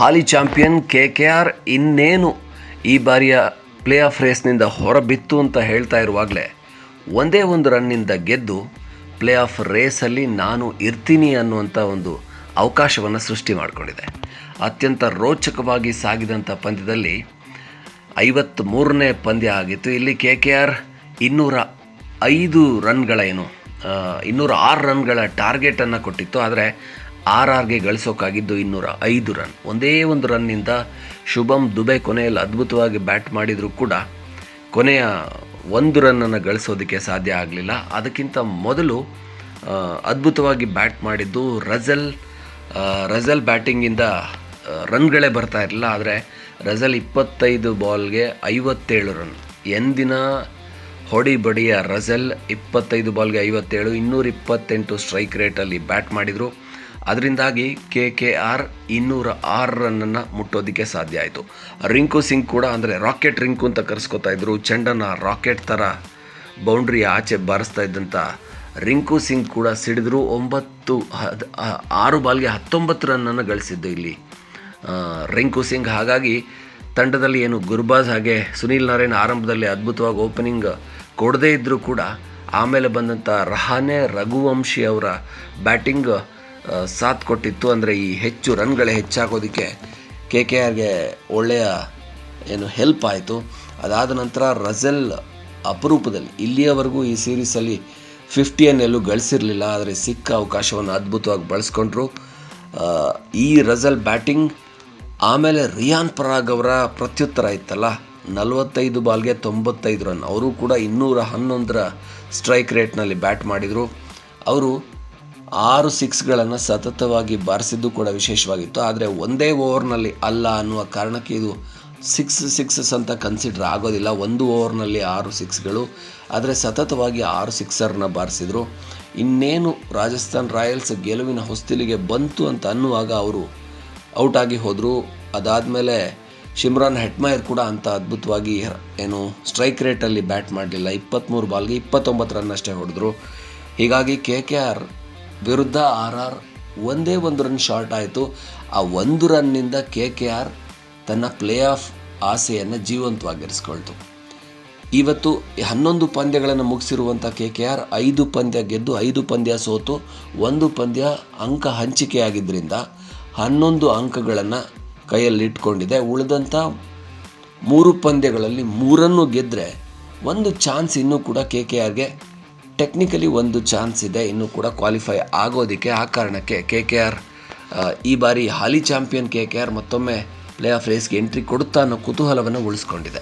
ಹಾಲಿ champion K K R ಇನ್ನೇನು ಈ ಬಾರಿಯ ಪ್ಲೇ ಆಫ್ ರೇಸ್ನಿಂದ ಹೊರಬಿತ್ತು ಅಂತ ಹೇಳ್ತಾ ಇರುವಾಗಲೇ ಒಂದೇ ಒಂದು ರನ್ನಿಂದ ಗೆದ್ದು ಪ್ಲೇ ಆಫ್ ರೇಸಲ್ಲಿ ನಾನು ಇರ್ತೀನಿ ಅನ್ನುವಂಥ ಒಂದು ಅವಕಾಶವನ್ನು ಸೃಷ್ಟಿ ಮಾಡಿಕೊಂಡಿದೆ. ಅತ್ಯಂತ ರೋಚಕವಾಗಿ ಸಾಗಿದಂಥ ಪಂದ್ಯದಲ್ಲಿ ಐವತ್ತ್ ಮೂರನೇ ಪಂದ್ಯ ಆಗಿತ್ತು. ಇಲ್ಲಿ ಕೆ ಕೆ ಆರ್ ಇನ್ನೂರ ಐದು ರನ್ಗಳ ಏನು ಇನ್ನೂರ ಆರು ರನ್ಗಳ ಟಾರ್ಗೆಟನ್ನು ಕೊಟ್ಟಿತ್ತು. ಆದರೆ ಆರ್ ಆರ್ಗೆ ಗಳಿಸೋಕ್ಕಾಗಿದ್ದು ಇನ್ನೂರ ಐದು ರನ್. ಒಂದೇ ಒಂದು ರನ್ನಿಂದ ಶುಭಮ್ ದುಬೆ ಕೊನೆಯಲ್ಲಿ ಅದ್ಭುತವಾಗಿ ಬ್ಯಾಟ್ ಮಾಡಿದರೂ ಕೂಡ ಕೊನೆಯ ಒಂದು ರನ್ನನ್ನು ಗಳಿಸೋದಕ್ಕೆ ಸಾಧ್ಯ ಆಗಲಿಲ್ಲ. ಅದಕ್ಕಿಂತ ಮೊದಲು ಅದ್ಭುತವಾಗಿ ಬ್ಯಾಟ್ ಮಾಡಿದ್ದು ರಜಲ್ ರಜಲ್ ಬ್ಯಾಟಿಂಗಿಂದ ರನ್ಗಳೇ ಬರ್ತಾ ಇರಲಿಲ್ಲ. ಆದರೆ ರಜಲ್ ಇಪ್ಪತ್ತೈದು ಬಾಲ್ಗೆ ಐವತ್ತೇಳು ರನ್. ಎಂದಿನ ಹೊಡಿ ಬಡಿಯ ರಜಲ್ ಇಪ್ಪತ್ತೈದು ಬಾಲ್ಗೆ ಐವತ್ತೇಳು, ಇನ್ನೂರ ಇಪ್ಪತ್ತೆಂಟು ಸ್ಟ್ರೈಕ್ ರೇಟಲ್ಲಿ ಬ್ಯಾಟ್ ಮಾಡಿದರು. ಅದರಿಂದಾಗಿ ಕೆ ಕೆ ಆರ್ ಇನ್ನೂರ ಆರು ರನ್ನನ್ನು ಮುಟ್ಟೋದಕ್ಕೆ ಸಾಧ್ಯ ಆಯಿತು. ರಿಂಕು ಸಿಂಗ್ ಕೂಡ ಅಂದರೆ ರಾಕೆಟ್ ರಿಂಕು ಅಂತ ಕರೆಸ್ಕೊತಾ ಇದ್ದರು ಚೆಂಡನ್ನು ರಾಕೆಟ್ ಥರ ಬೌಂಡ್ರಿ ಆಚೆ ಬಾರಿಸ್ತಾ ಇದ್ದಂಥ ರಿಂಕು ಸಿಂಗ್ ಕೂಡ ಸಿಡಿದ್ರು. ಒಂಬತ್ತು ಹದ್ ಆರು ಬಾಲ್ಗೆ ಹತ್ತೊಂಬತ್ತು ರನ್ನನ್ನು ಗಳಿಸಿದ್ದು ಇಲ್ಲಿ. ರಿಂಕು ಸಿಂಗ್. ಹಾಗಾಗಿ ತಂಡದಲ್ಲಿ ಏನು ಗುರ್ಬಾಜ್ ಹಾಗೆ ಸುನೀಲ್ ನಾರಾಯಣ್ ಆರಂಭದಲ್ಲಿ ಅದ್ಭುತವಾಗಿ ಓಪನಿಂಗ್ ಕೊಡದೇ ಇದ್ದರೂ ಕೂಡ. ಆಮೇಲೆ ಬಂದಂಥ ರಹಾನೆ ರಘುವಂಶಿ ಅವರ ಬ್ಯಾಟಿಂಗ್ ಸಾಥ್ ಕೊಟ್ಟಿತ್ತು ಅಂದರೆ ಈ ಹೆಚ್ಚು ರನ್ಗಳೇ ಹೆಚ್ಚಾಗೋದಕ್ಕೆ ಕೆ ಕೆ ಆರ್ಗೆ ಒಳ್ಳೆಯ ಏನು ಹೆಲ್ಪ್ ಆಯಿತು. ಅದಾದ ನಂತರ ರಜಲ್ ಅಪರೂಪದಲ್ಲಿ ಇಲ್ಲಿಯವರೆಗೂ ಈ ಸೀರೀಸಲ್ಲಿ ಫಿಫ್ಟಿಯನ್ನೆಲ್ಲೂ ಗಳಿಸಿರಲಿಲ್ಲ, ಆದರೆ ಸಿಕ್ಕ ಅವಕಾಶವನ್ನು ಅದ್ಭುತವಾಗಿ ಬಳಸ್ಕೊಂಡ್ರು. ಈ ರಜಲ್ ಬ್ಯಾಟಿಂಗ್ ಆಮೇಲೆ ರಿಯಾನ್ ಪರಾಗ್ ಅವರ ಪ್ರತ್ಯುತ್ತರ ಇತ್ತಲ್ಲ, ನಲವತ್ತೈದು ಬಾಲ್ಗೆ ತೊಂಬತ್ತೈದು ರನ್. ಅವರು ಕೂಡ ಇನ್ನೂರ ಹನ್ನೊಂದರ ಸ್ಟ್ರೈಕ್ ರೇಟ್ನಲ್ಲಿ ಬ್ಯಾಟ್ ಮಾಡಿದರು. ಅವರು ಆರು ಸಿಕ್ಸ್ಗಳನ್ನು ಸತತವಾಗಿ ಬಾರಿಸಿದ್ದು ಕೂಡ ವಿಶೇಷವಾಗಿತ್ತು. ಆದರೆ ಒಂದೇ ಓವರ್ನಲ್ಲಿ ಅಲ್ಲ ಅನ್ನುವ ಕಾರಣಕ್ಕೆ ಇದು ಸಿಕ್ಸ್ ಸಿಕ್ಸಸ್ ಅಂತ ಕನ್ಸಿಡರ್ ಆಗೋದಿಲ್ಲ. ಒಂದು ಓವರ್ನಲ್ಲಿ ಆರು ಸಿಕ್ಸ್ಗಳು. ಆದರೆ ಸತತವಾಗಿ ಆರು ಸಿಕ್ಸರ್ನ ಬಾರಿಸಿದರು. ಇನ್ನೇನು ರಾಜಸ್ಥಾನ್ ರಾಯಲ್ಸ್ ಗೆಲುವಿನ ಹೊಸ್ತಿಲಿಗೆ ಬಂತು ಅಂತ ಅನ್ನುವಾಗ ಅವರು ಔಟ್ ಆಗಿ ಹೋದರು. ಅದಾದಮೇಲೆ ಶಿಮ್ರಾನ್ ಹೆಟ್ಮೈರ್ ಕೂಡ ಅಂತ ಅದ್ಭುತವಾಗಿ ಏನು ಸ್ಟ್ರೈಕ್ ರೇಟಲ್ಲಿ ಬ್ಯಾಟ್ ಮಾಡಲಿಲ್ಲ. ಇಪ್ಪತ್ತ್ಮೂರು ಬಾಲ್ಗೆ ಇಪ್ಪತ್ತೊಂಬತ್ತು ರನ್ ಅಷ್ಟೇ ಹೊಡೆದ್ರು. ಹೀಗಾಗಿ ಕೆ ಕೆ ಆರ್ ವಿರುದ್ಧ ಆರ್ ಆರ್ ಒಂದೇ ಒಂದು ರನ್ ಶಾರ್ಟ್ ಆಯಿತು. ಆ ಒಂದು ರನ್ನಿಂದ ಕೆ ಕೆ ಆರ್ ತನ್ನ ಪ್ಲೇ ಆಫ್ ಆಸೆಯನ್ನು ಜೀವಂತವಾಗಿರಿಸ್ಕೊಳ್ತು. ಇವತ್ತು ಹನ್ನೊಂದು ಪಂದ್ಯಗಳನ್ನು ಮುಗಿಸಿರುವಂಥ ಕೆ ಕೆ ಆರ್ ಐದು ಪಂದ್ಯ ಗೆದ್ದು ಐದು ಪಂದ್ಯ ಸೋತು, ಒಂದು ಪಂದ್ಯ ಅಂಕ ಹಂಚಿಕೆಯಾಗಿದ್ದರಿಂದ ಹನ್ನೊಂದು ಅಂಕಗಳನ್ನು ಕೈಯಲ್ಲಿಟ್ಕೊಂಡಿದೆ. ಉಳಿದಂಥ ಮೂರು ಪಂದ್ಯಗಳಲ್ಲಿ ಮೂರನ್ನು ಗೆದ್ದರೆ ಒಂದು ಚಾನ್ಸ್ ಇನ್ನೂ ಕೂಡ ಕೆ ಕೆ ಆರ್ಗೆ ಟೆಕ್ನಿಕಲಿ ಒಂದು ಚಾನ್ಸ್ ಇದೆ, ಇನ್ನೂ ಕೂಡ ಕ್ವಾಲಿಫೈ ಆಗೋದಕ್ಕೆ ಆ ಕಾರಣಕ್ಕೆ ಕೆ ಕೆ ಆರ್ ಈ ಬಾರಿ ಹಾಲಿ ಚಾಂಪಿಯನ್ ಕೆ ಕೆ ಆರ್ ಮತ್ತೊಮ್ಮೆ ಪ್ಲೇ ಆಫ್ ರೇಸ್ಗೆ ಎಂಟ್ರಿ ಕೊಡುತ್ತಾ ಅನ್ನೋ ಕುತೂಹಲವನ್ನು ಉಳಿಸ್ಕೊಂಡಿದೆ.